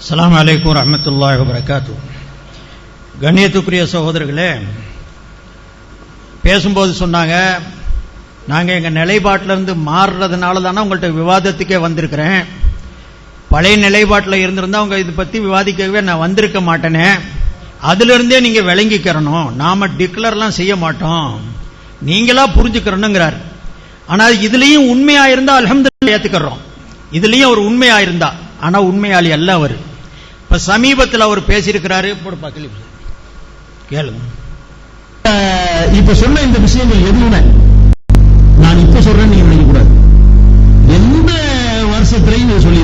அஸ்ஸலாமு அலைக்கும் ரஹமத்துல்லாஹ் வரகாத்து கண்ணியத்துக்குரிய சகோதரர்களே பேசும்போது சொன்னாங்க நாங்க எங்க நிலைப்பாட்டில இருந்து மாறுறதுனால தானே உங்கள்ட்ட விவாதத்துக்கே வந்திருக்கிறேன். பழைய நிலைப்பாட்டில் இருந்திருந்தா அவங்க இதை பத்தி விவாதிக்கவே நான் வந்திருக்க மாட்டேனே. அதுல இருந்தே நீங்க விளங்கிக்கிறணும். நாம டிக்ளர்லாம் செய்ய மாட்டோம். நீங்களா புரிஞ்சுக்கிறணுங்கிறார். ஆனால் இதுலயும் உண்மையாக இருந்தால் அல்ஹம்துலில்லாஹ் ஏத்துக்கிறோம். இதுலயும் ஒரு உண்மையாக இருந்தால் ஆனா உண்மையாளி அல்ல அவர். இப்ப சமீபத்தில் அவர் பேசியிருக்கிறாரு போடுப்பா கிளிப் கேளுங்க இப்ப சொன்ன இந்த விஷயங்கள் எதுவுமே நான் இப்ப சொல்றேன் நீங்க நினைக்க கூடாது. எந்த வருஷத்திலையும் நீங்க சொல்லி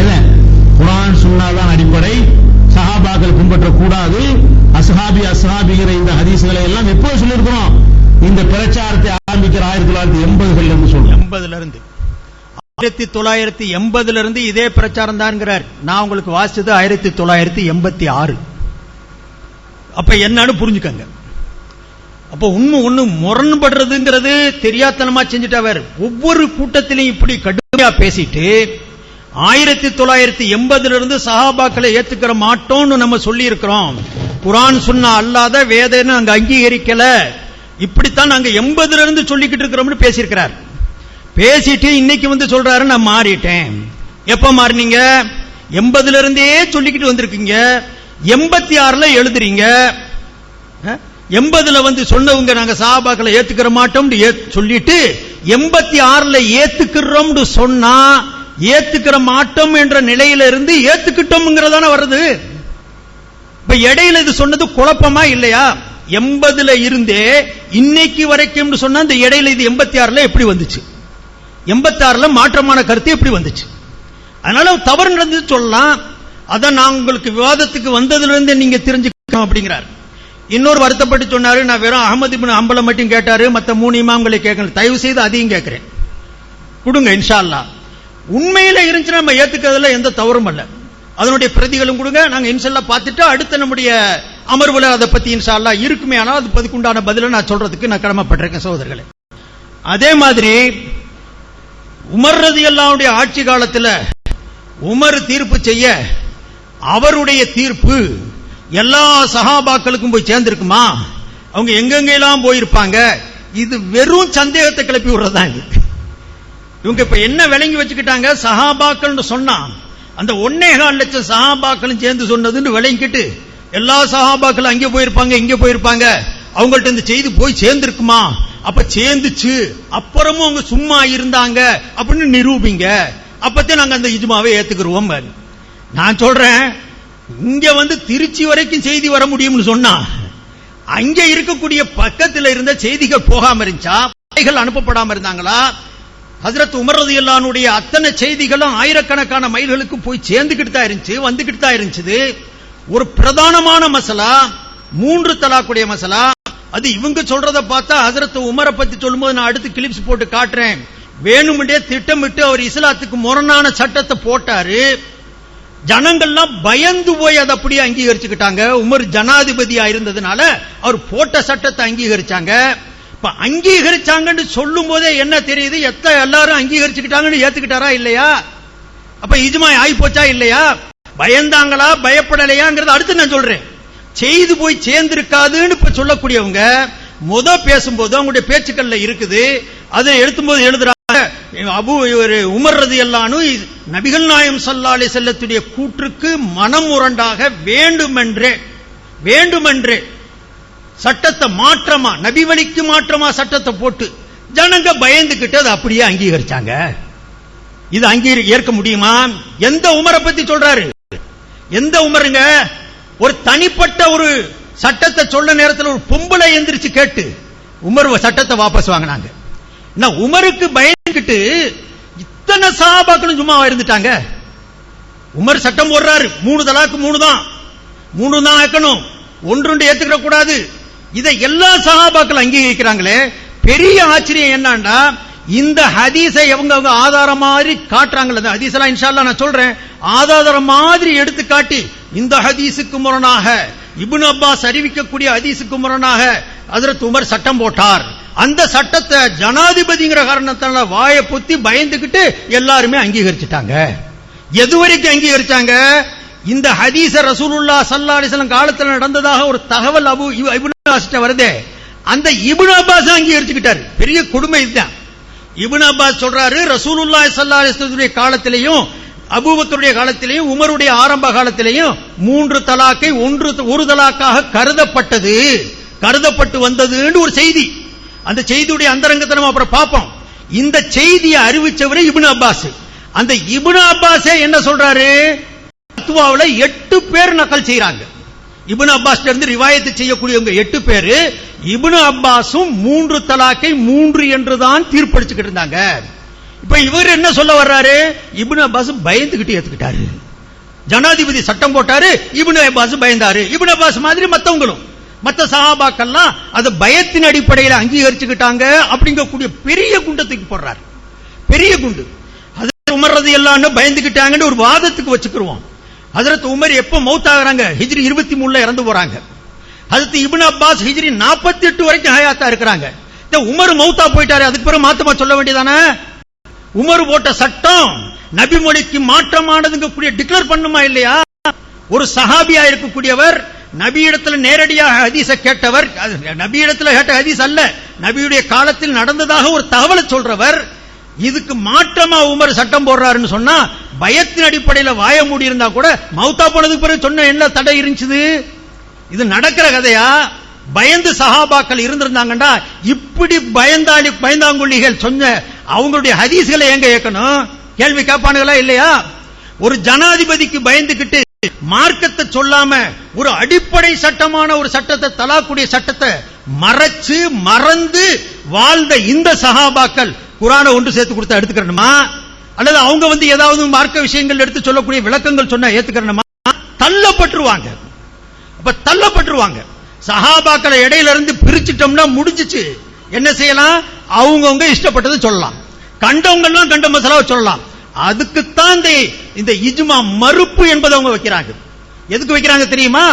என்ன குரான் சுன்னாதான் அடிப்படை சஹாபாக்கள் பின்பற்றக் கூடாது அஸ்ஹாபி அஸ்ஹாபிங்கிற இந்த ஹதீஸ்களை எல்லாம் எப்போ சொல்லியிருக்கிறோம் இந்த பிரச்சாரத்தை ஆரம்பிக்கிற ஆயிரத்தி தொள்ளாயிரத்தி எண்பதுகள்ல இருந்து சொல்றேன் எண்பதுல இருந்து ஆயிரத்தி தொள்ளாயிரத்தி எண்பதுல இருந்து இதே பிரச்சாரம் தான்ங்கிறார். நான் உங்களுக்கு வாசிச்சது ஆயிரத்தி தொள்ளாயிரத்தி எண்பத்தி ஆறு. அப்ப என்னன்னு புரிஞ்சுக்கங்க. அப்ப உண்மை ஒண்ணு முரண்படுறதுங்கிறது தெரியாத்தனமா செஞ்சுட்டவர் ஒவ்வொரு கூட்டத்திலையும் இப்படி கடுமையா பேசிட்டு ஆயிரத்தி தொள்ளாயிரத்தி எண்பதுல இருந்து சஹாபாக்களை ஏத்துக்கிற மாட்டோம்னு நம்ம சொல்லி இருக்கிறோம் குரான் சொன்னா அல்லாத வேதன்னு அங்க அங்கீகரிக்கல. இப்படித்தான் நாங்க எண்பதுல இருந்து சொல்லிக்கிட்டு இருக்கிறோம்னு பேசியிருக்கிறார். பேசிட்டு இன்னைக்கு வந்து சொல்றாரு நான் மாறிட்டேன். எப்ப மாறினீங்க? எண்பதுல இருந்தே சொல்லிக்கிட்டு வந்திருக்கீங்க. எண்பத்தி ஆறுல எழுதுறீங்க எண்பதுல வந்து சொன்னவங்க நாங்க சாபாக்களை ஏத்துக்கிற மாட்டோம் சொல்லிட்டு எண்பத்தி ஆறுல ஏத்துக்கிறோம் சொன்னா ஏத்துக்கிற மாட்டோம் என்ற நிலையில இருந்து ஏத்துக்கிட்டோம்ங்கிறதான வருது இப்ப இடையில இது சொன்னது குழப்பமா இல்லையா? எண்பதுல இருந்தே இன்னைக்கு வரைக்கும் சொன்னா இந்த இடையில இது எண்பத்தி ஆறுல எப்படி வந்துச்சு? எண்பத்தாறுல மாற்றமான கருத்து எப்படி வந்துச்சு? அதனால தவறு நடந்தது சொல்லலாம். அதை நான் உங்களுக்கு விவாதத்துக்கு வந்ததுலேருந்து நீங்க தெரிஞ்சுக்கணும் அப்படிங்கிறார். இன்னொரு வருத்தப்பட்டு சொன்னாரு நான் வெறும் அகமது பின் அம்பலம் மட்டும் கேட்டாரு மற்ற மூணு இமாம்களை கேட்கணும் தயவு செய்து அதையும் கேட்கிறேன். கொடுங்க இன்ஷால்லா. உண்மையில இருந்துச்சுன்னா நம்ம ஏத்துக்கிறதுல எந்த தவறும் அல்ல அதனுடைய பிரதிகளும் கொடுங்க. நாங்க இன்ஷால்லா பார்த்துட்டு அடுத்த நம்முடைய அமர்வுல அதை பத்தி இன்ஷால்லா இருக்குமே. ஆனால் அது பதுக்குண்டான பதில நான் சொல்றதுக்கு நான் கடமைப்பட்டிருக்கேன் சகோதரர்களே. அதே மாதிரி உமர் ரதி அல்லாவுடைய ஆட்சி காலத்தில் உமர் தீர்ப்பு செய்ய அவருடைய தீர்ப்பு எல்லா சகாபாக்களுக்கும் போய் சேர்ந்திருக்குமா? அவங்க எங்கெங்கெல்லாம் போயிருப்பாங்க? இது வெறும் சந்தேகத்தை கிளப்பி விடுறதா இது. இவங்க இப்ப என்ன விளங்கி வச்சுக்கிட்டாங்க? சஹாபாக்கள்னு சொன்னா அந்த ஒன்னே கால் லட்சம் சகாபாக்களும் சேர்ந்து சொன்னதுன்னு விளங்கிக்கிட்டு எல்லா சகாபாக்களும் அங்கே போயிருப்பாங்க இங்கே போயிருப்பாங்க. அவங்கள்ட்ட இந்த செய்தி போய் சேர்ந்திருக்குமா? அப்ப சேர்ந்துச்சு. அப்புறமும் அவங்க சும்மா இருந்தாங்க அப்படின்னு நிரூபிங்க. அப்பத்தே நாங்க அந்த இஜ்மாவை ஏத்துக்கிறோம் நான் சொல்றேன் இங்க வந்து திருச்சி வரைக்கும் செய்தி வர முடியும்னு சொன்னா அங்க இருக்கக்கூடிய பக்கத்துல இருந்த செய்திகள் போகாம இருந்துச்சா? படைகள் அனுப்பப்படாம இருந்தாங்களா? ஹசரத் உமரது இல்லானுடைய அத்தனை செய்திகளும் ஆயிரக்கணக்கான மைல்களுக்கு போய் சேர்ந்துகிட்டு தான் இருந்துச்சு வந்துகிட்டு தான் இருந்துச்சு. ஒரு பிரதானமான மசலா மூன்று தலாக்குடைய மசலா அது இவங்க சொல்றத பார்த்தா ஹசரத் உமரை பத்தி சொல்லும்போது நான் அடுத்து கிளிப்ஸ் போட்டு காட்டுறேன். வேணுமெண்டே திட்டமிட்டு அவர் இஸ்லாத்துக்கு முரணான சட்டத்தை போட்டாரு. ஜனங்கள்லாம் பயந்து போய் அதை அப்படியே அங்கீகரிச்சுக்கிட்டாங்க. உமர் ஜனாதிபதியா இருந்ததுனால அவர் போட்ட சட்டத்தை அங்கீகரிச்சாங்க. இப்ப அங்கீகரிச்சாங்கன்னு சொல்லும் போதே என்ன தெரியுது? எத்த எல்லாரும் அங்கீகரிச்சுக்கிட்டாங்கன்னு ஏத்துக்கிட்டாரா இல்லையா? அப்ப இஜ்மா ஆகி போச்சா இல்லையா? பயந்தாங்களா? பயப்படலையாங்கிறத அடுத்து நான் சொல்றேன். செய்து போய் சேர்ந்திருக்காதுன்னு இப்ப சொல்லக்கூடியவங்க முத பேசும்போது அவங்களுடைய பேச்சுக்கள்ல இருக்குது. அதை எழுத்தும்போது எழுதுறாங்க. அபு இவர் உமர் ரதி அல்லானு நபிகள் நாயம் சல்லாலை செல்லத்துடைய கூற்றுக்கு மனமுரண்டாக வேண்டுமென்றே வேண்டுமென்றே சட்டத்தை மாற்றமா நபி வழிக்கு மாற்றமா சட்டத்தை போட்டு ஜனங்க பயந்துகிட்டு அதை அப்படியே அங்கீகரிச்சாங்க. இது அங்கீகரி ஏற்க முடியுமா? எந்த உமரை பத்தி சொல்றாரு? எந்த உமருங்க? ஒரு தனிப்பட்ட ஒரு சட்டத்தை சொல்ல நேரத்தில் ஒரு பொம்பளை எந்திரிச்சு கேட்டு உமர் சட்டத்தை வாபஸ் வாங்கினாங்க. உமருக்கு பயந்துகிட்டு இத்தனை சாபாக்களும் சும்மா இருந்துட்டாங்க? உமர் சட்டம் போடுறாரு. மூணு தலாக்கு மூணு தான். மூணு தான் ஆக்கணும். ஒன்று ஏத்துக்கிற கூடாது. இதை எல்லா சகாபாக்கள் அங்கீகரிக்கிறாங்களே. பெரிய ஆச்சரியம் என்னன்னா இந்த ஹதீஸை அவங்க அவங்க ஆதாரம் மாதிரி காட்டுறாங்களே இந்த ஹதீஸெல்லாம் இன்ஷால்லா நான் சொல்றேன். ஆதாரம் மாதிரி எடுத்து காட்டி இந்த ஹதீஸுக்கு முரணாக இபுன் அப்பாஸ் அறிவிக்கக்கூடிய ஹதீஸுக்கு முரணாக அதரத் உமர் சட்டம் போட்டார். அந்த சட்டத்தை ஜனாதிபதிங்கிற காரணத்தால வாயை பொத்தி பயந்துகிட்டு எல்லாருமே அங்கீகரிச்சிட்டாங்க. எது வரைக்கும் அங்கீகரிச்சாங்க? இந்த ஹதீச ரசூலுல்லா சல்லா அலைஹி காலத்தில் காலத்துல நடந்ததாக ஒரு தகவல் அபு இவ்- வருதே. அந்த இபுன் அப்பாஸ் அங்கீகரிச்சுக்கிட்டாரு. பெரிய கொடுமை இதுதான். இபுன் அப்பாஸ் சொல்றாரு ரசூலுல்லா சல்லா அலிஸ்லத்துடைய காலத்திலையும் அபூபக்கருடைய காலத்திலேயும் உமருடைய ஆரம்ப காலத்திலேயும் மூன்று தலாக்கை ஒன்று ஒரு தலாக்காக கருதப்பட்டது. கருதப்பட்டு வந்ததுன்னு ஒரு செய்தி. அந்த செய்தியுடைய அந்தரங்கத்தை நம்ம அப்புறம் பார்ப்போம். இந்த செய்தியை அறிவிச்சவரே இபின் அப்பாஸ். அந்த இபின் அப்பாஸே என்ன சொல்றாரு? ஃபத்வாவுல எட்டு பேர் நக்கல் செய்யறாங்க இபின் அப்பாஸ் இருந்து ரிவாயத்து செய்யக்கூடியவங்க எட்டு பேரு. இபின் அப்பாஸும் மூன்று தலாக்கை மூன்று என்றுதான் தீர்ப்பளிச்சுக்கிட்டு இருந்தாங்க. இப்ப இவர் என்ன சொல்ல வர்றாரு? இப்னு அப்பாஸ் பயந்துகிட்டு ஏத்துக்கிட்டாரு. ஜனாதிபதி சட்டம் போட்டாரு இப்னு அப்பாஸ் பயந்தாரு. இப்னு அப்பாஸ் மாதிரி மத்தவங்களும். மத்த சஹாபாக்கள்லாம் அது பயத்தின் அடிப்படையில் அங்கீகரிச்சுக்கிட்டாங்க அப்படிங்கக்கூடிய பெரிய குண்டத்துக்கு போடுறாரு. பெரிய குண்டு. அதற்கு உமர்றது எல்லாம் பயந்துகிட்டாங்கன்னு ஒரு வாதத்துக்கு வச்சுக்கிருவோம். அதற்கு உமர் எப்ப மௌத் ஹிஜ்ரி இருபத்தி மூணுல இறந்து போறாங்க. அதுக்கு இபின் அப்பாஸ் ஹிஜ்ரி 48 வரைக்கும் ஹயாத்தா இருக்கிறாங்க. இந்த உமர் மௌத்தா போயிட்டாரு அதுக்கு பிறகு மாத்தமா சொல்ல வேண்டியதானே? உமர் போட்ட சட்டம் நபிமொழிக்கு மாற்றமானதுங்க கூடிய டிக்ளேர் பண்ணுமா இல்லையா? ஒரு சஹாபியா இருக்கக்கூடியவர் நபியிடத்தில் நேரடியாக ஹதீஸ கேட்டவர் அது கேட்ட ஹதீஸ் அல்ல நபியுடைய காலத்தில் நடந்ததாக ஒரு தகவலை சொல்றவர் இதுக்கு மாற்றமா உமர் சட்டம் போடுறாருன்னு சொன்னா பயத்தின் அடிப்படையில் வாய மூடி இருந்தா கூட மௌத்தா போனதுக்கு பிறகு சொன்ன என்ன தடை இருந்துச்சு? இது நடக்கிற கதையா? பயந்து சகாபாக்கள் இருந்திருந்தாங்கடா இப்படி பயந்தாளி பயந்தாங்குள்ளிகள் சொன்ன அவங்களுடைய ஹதீஸ்களை எங்க இயக்கணும்? கேள்வி கேட்பானுங்களா இல்லையா? ஒரு ஜனாதிபதிக்கு பயந்துகிட்டு மார்க்கத்தை சொல்லாம ஒரு அடிப்படை சட்டமான ஒரு சட்டத்தை தலாக்கூடிய சட்டத்தை மறைச்சு மறந்து வாழ்ந்த இந்த சகாபாக்கள் குரானை ஒன்று சேர்த்து கொடுத்தா எடுத்துக்கிறணுமா? அல்லது அவங்க வந்து ஏதாவது மார்க்க விஷயங்கள் எடுத்து சொல்லக்கூடிய விளக்கங்கள் சொன்னா ஏத்துக்கிறணுமா? தள்ளப்பட்டுருவாங்க. அப்ப தள்ளப்பட்டுருவாங்க. சகாபாக்களை இடையில இருந்து பிரிச்சுட்டோம்னா முடிஞ்சிச்சு. என்ன செய்யலாம்? அவங்கவுங்க இஷ்டப்பட்டதை சொல்லலாம். கண்டவங்க எல்லாம் கண்ட மசாலாவை சொல்லலாம். அதுக்குத்தான் இந்த இந்த இஜ்மா மறுப்பு என்பதை அவங்க வைக்கிறாங்க. எதுக்கு வைக்கிறாங்க தெரியுமா?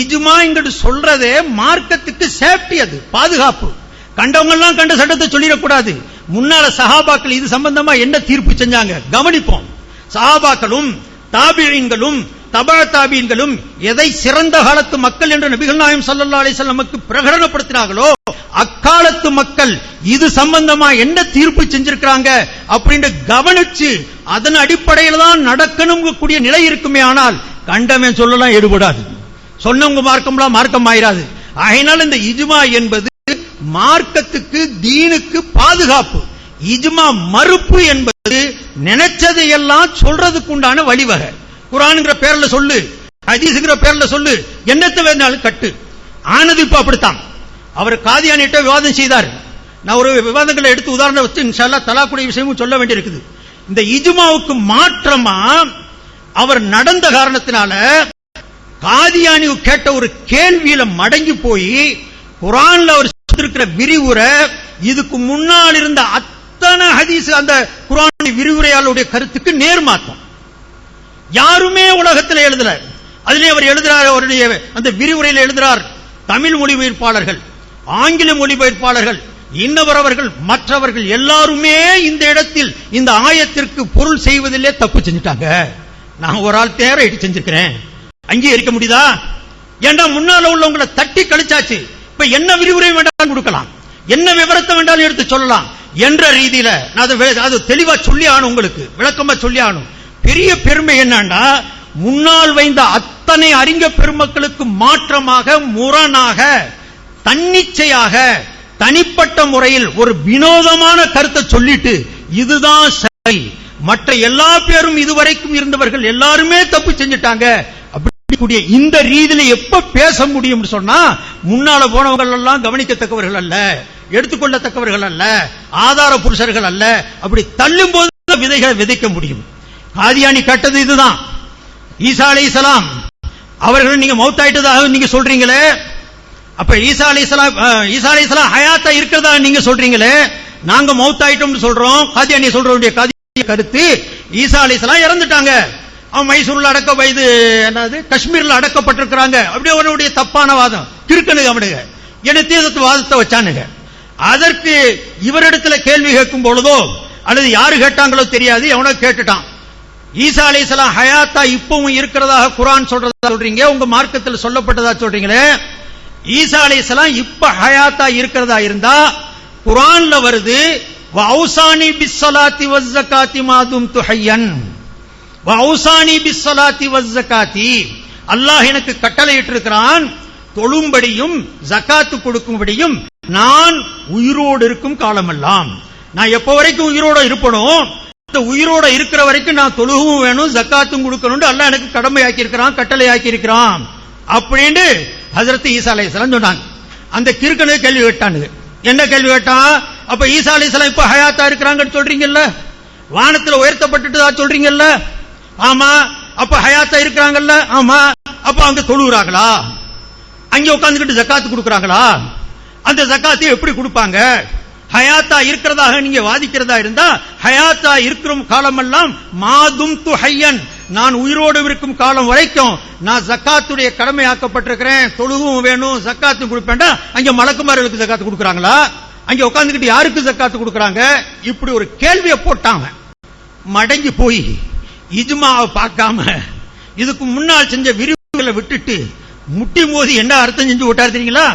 இஜ்மா இங்கிட்டு சொல்றதே மார்க்கத்துக்கு சேஃப்டி அது பாதுகாப்பு. கண்டவங்க எல்லாம் கண்ட சட்டத்தை சொல்லிடக்கூடாது. முன்னால சஹாபாக்கள் இது சம்பந்தமா என்ன தீர்ப்பு செஞ்சாங்க? கவனிப்போம். சஹாபாக்களும் தாபியங்களும் தபா தாபீன்களும் எதை சிறந்த காலத்து மக்கள் என்று நபிகள் நாயம் சல்லா அலைஹி வஸல்லமுக்கு பிரகடனப்படுத்தினார்களோ அக்காலத்து மக்கள் இது சம்பந்தமா என்ன தீர்ப்பு செஞ்சிருக்கிறாங்க அப்படின்னு கவனிச்சு அதன் அடிப்படையில் தான் நடக்கணும் கூடிய நிலை இருக்குமே ஆனால் கண்டவன் சொல்லலாம் எடுபடாது. சொன்னவங்க மார்க்கம்லாம் மார்க்கம் ஆயிராது ஆகினால் இந்த இஜ்மா என்பது மார்க்கத்துக்கு தீனுக்கு பாதுகாப்பு. இஜ்மா மறுப்பு என்பது நினைச்சதையெல்லாம் சொல்றதுக்கு உண்டான வழிவகை. குரானுங்கிற பேர்ல சொல்லு ஹதீஸ்ங்கிற பேர்ல சொல்லு என்னத்தை வேணாலும் கட்டு. ஆனது இப்ப அப்படித்தான். அவர் காதியானிட்ட விவாதம் செய்தார். நான் ஒரு விவாதங்களை எடுத்து உதாரணம் வச்சு இன்ஷால்லா தலாக்குடைய விஷயமும் சொல்ல வேண்டியிருக்குது. இந்த இஜ்மாவுக்கு மாற்றமா அவர் நடந்த காரணத்தினால காதியானி கேட்ட ஒரு கேள்வியில மடங்கி போய் குரான்ல அவர் இருக்கிற விரிவுரை இதுக்கு முன்னால் இருந்த அத்தனை ஹதீஸ் அந்த குரான் விரிவுரையாளருடைய கருத்துக்கு நேர்மாத்தம் யாருமே உலகத்தில் எழுதல. அதிலே அவர் எழுதுகிறார் அவருடைய அந்த விரிவுரையில் எழுதுறார் தமிழ் மொழிபெயர்ப்பாளர்கள் ஆங்கில மொழிபெயர்ப்பாளர்கள் இன்னவர் அவர்கள் மற்றவர்கள் எல்லாருமே இந்த இடத்தில் இந்த ஆயத்திற்கு பொருள் செய்வதிலே தப்பு செஞ்சுட்டாங்க. நான் ஒரு ஆள் தேர இட்டு செஞ்சிருக்கிறேன். அங்கீகரிக்க முடியுதா? ஏன்னா முன்னால உள்ளவங்களை தட்டி கழிச்சாச்சு? இப்ப என்ன விரிவுரை வேண்டாம் கொடுக்கலாம். என்ன விவரத்தை வேண்டாலும் எடுத்து சொல்லலாம். என்ற ரீதியில நான் அதை அது தெளிவா சொல்லி ஆனும் உங்களுக்கு. விளக்கமா சொல்லி ஆனும் பெரிய பெருமை என்னன்னா முன்னால் வைந்த அத்தனை அறிஞ பெருமக்களுக்கு மாற்றமாக முரணாக தன்னிச்சையாக தனிப்பட்ட முறையில் ஒரு வினோதமான கருத்தை சொல்லிட்டு இதுதான் சரி. மற்ற எல்லா பேரும் இதுவரைக்கும் இருந்தவர்கள் எல்லாருமே தப்பு செஞ்சுட்டாங்க. அப்படி இந்த ரீதியில எப்ப பேச முடியும் சொன்னா முன்னால போனவர்கள் எல்லாம் கவனிக்கத்தக்கவர்கள் அல்ல எடுத்துக்கொள்ளத்தக்கவர்கள் அல்ல ஆதார புருஷர்கள் அல்ல அப்படி தள்ளும் போது விதைகளை விதைக்க முடியும். ஆதியாணி கட்டது இதுதான். ஈசா அலைஹிஸ்ஸலாம் அவர்கள் நீங்க மௌத்தாயிட்டதாக நீங்க சொல்றீங்களே? அப்ப ஈசா அலைஹிஸ்ஸலாம் இஸ்லாம் ஈசா அலைஹிஸ்ஸலாம் ஹயாத்தா இருக்கிறதா நீங்க சொல்றீங்களே? நாங்க மௌத்தாயிட்டோம்னு சொல்றோம். காதியானி சொல்றவருடைய காதிய கருத்து ஈசா அலைஹிஸ்ஸலாம் இறந்துட்டாங்க. அவன் மைசூர்ல அடக்க வயது என்னது காஷ்மீர்ல அடக்கப்பட்டிருக்கிறாங்க. அப்படியே அவனுடைய தப்பான வாதம். கிறுக்கனுங்க அவனுங்க என்ன தீர்த்து வாதத்தை வச்சானுங்க அதற்கு இவரிடத்துல கேள்வி கேட்கும் பொழுதோ அல்லது யாரு கேட்டாங்களோ தெரியாது எவனோ கேட்டுட்டான். ஈசா அலிசலாம் ஹயாத்தா இப்பவும் இருக்கிறதாக குரான் சொல்றதா சொல்றீங்க? உங்க மார்க்கத்தில் சொல்லப்பட்டதா சொல்றீங்களே? ஈசா அலிசலாம் இப்ப ஹயாத்தா இருக்கிறதா இருந்தா குரான்ல வருது வவுசானி பிஸ்ஸலாத்தி வஸ்ஸகாத்தி மாதும் துஹையன் வவுசானி பிஸ்ஸலாத்தி வஸ்ஸகாத்தி. அல்லாஹ் எனக்கு கட்டளையிட்டு இருக்கிறான் தொழும்படியும் ஜகாத்து கொடுக்கும்படியும் நான் உயிரோடு இருக்கும் காலமெல்லாம். நான் எப்ப வரைக்கும் உயிரோட இருப்பனோ உயிரோட இருக்கிற வரைக்கும் நான் தொழுகவும் வேணும் ஜக்காத்தும் கொடுக்கணும் அல்ல எனக்கு கடமையாக்கி இருக்கிறான் கட்டளை ஆக்கி இருக்கிறான் அப்படின்னு ஹசரத் ஈசா அலை சொன்னாங்க. அந்த கிறுக்கனு கேள்வி கேட்டானுங்க. என்ன கேள்வி கேட்டான் அப்ப ஈசா அலை இப்ப ஹயாத்தா இருக்கிறாங்கன்னு சொல்றீங்கல்ல? வானத்துல உயர்த்தப்பட்டுட்டதா சொல்றீங்கல்ல? ஆமா. அப்ப ஹயாத்தா இருக்கிறாங்கல்ல? ஆமா. அப்ப அங்க தொழுகிறாங்களா அங்க உட்கார்ந்துகிட்டு ஜக்காத்து கொடுக்குறாங்களா? அந்த ஜக்காத்தை எப்படி கொடுப்பாங்க? ஹயாத்தா இருக்கிறதாக நீங்க வாதிக்கிறதா இருந்தா ஹயாத்தா இருக்கிற காலமெல்லாம் மாதும் து ஹையன். நான் உயிரோடு இருக்கும் காலம் வரைக்கும் நான் ஜக்காத்துடைய கடமையாக்கப்பட்டிருக்கிறேன். தொழுவும் வேணும் ஜக்காத்தும் கொடுப்பேன்டா. அங்க மலக்குமார்களுக்கு ஜக்காத்து கொடுக்குறாங்களா? அங்க உட்காந்துக்கிட்டு யாருக்கு ஜக்காத்து கொடுக்குறாங்க? இப்படி ஒரு கேள்வியை போட்டாங்க மடங்கி போய் இஜ்மாவை பார்க்காம இதுக்கு முன்னால் செஞ்ச விரிவுகளை விட்டுட்டு முட்டி மோதி என்ன அர்த்தம் செஞ்சு விட்டாரு தெரியுங்களா?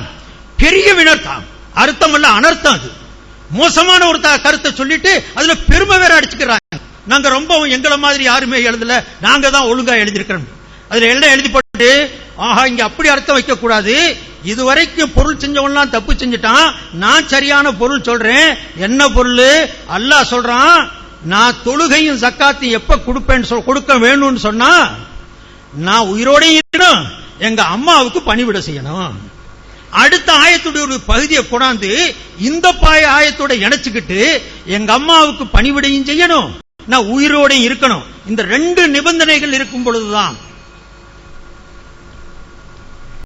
பெரிய வினர்த்தம். அர்த்தம் அல்ல அனர்த்தம் அது. மோசமான ஒரு த- கருத்தை சொல்லிட்டு அதுல பெருமை வேற அடிச்சுக்கிறாங்க. நாங்க ரொம்பவும் எங்களை மாதிரி யாருமே எழுதல. நாங்க தான் ஒழுங்கா எழுதியிருக்கிறோம். அதுல எல்லாம் எழுதி போட்டு ஆஹா இங்க அப்படி அர்த்தம் வைக்க கூடாது இதுவரைக்கும் பொருள் செஞ்சவன்லாம் தப்பு செஞ்சுட்டான். நான் சரியான பொருள் சொல்றேன். என்ன பொருள்? அல்லாஹ் சொல்றான் நான் தொழுகையும் சக்காத்தையும் எப்ப கொடுப்பேன்னு கொடுக்க வேணும்னு சொன்னா நான் உயிரோடையும் இருக்கணும். எங்க அம்மாவுக்கு பணிவிட செய்யணும். அடுத்த ஆயத்துடைய ஒரு பகுதியை கொண்டாந்து இந்த பாய ஆயத்தோட இணைச்சுக்கிட்டு எங்க அம்மாவுக்கு பணிவிடையும் செய்யணும். நான் உயிரோட இருக்கணும். இந்த ரெண்டு நிபந்தனைகள் இருக்கும் பொழுதுதான்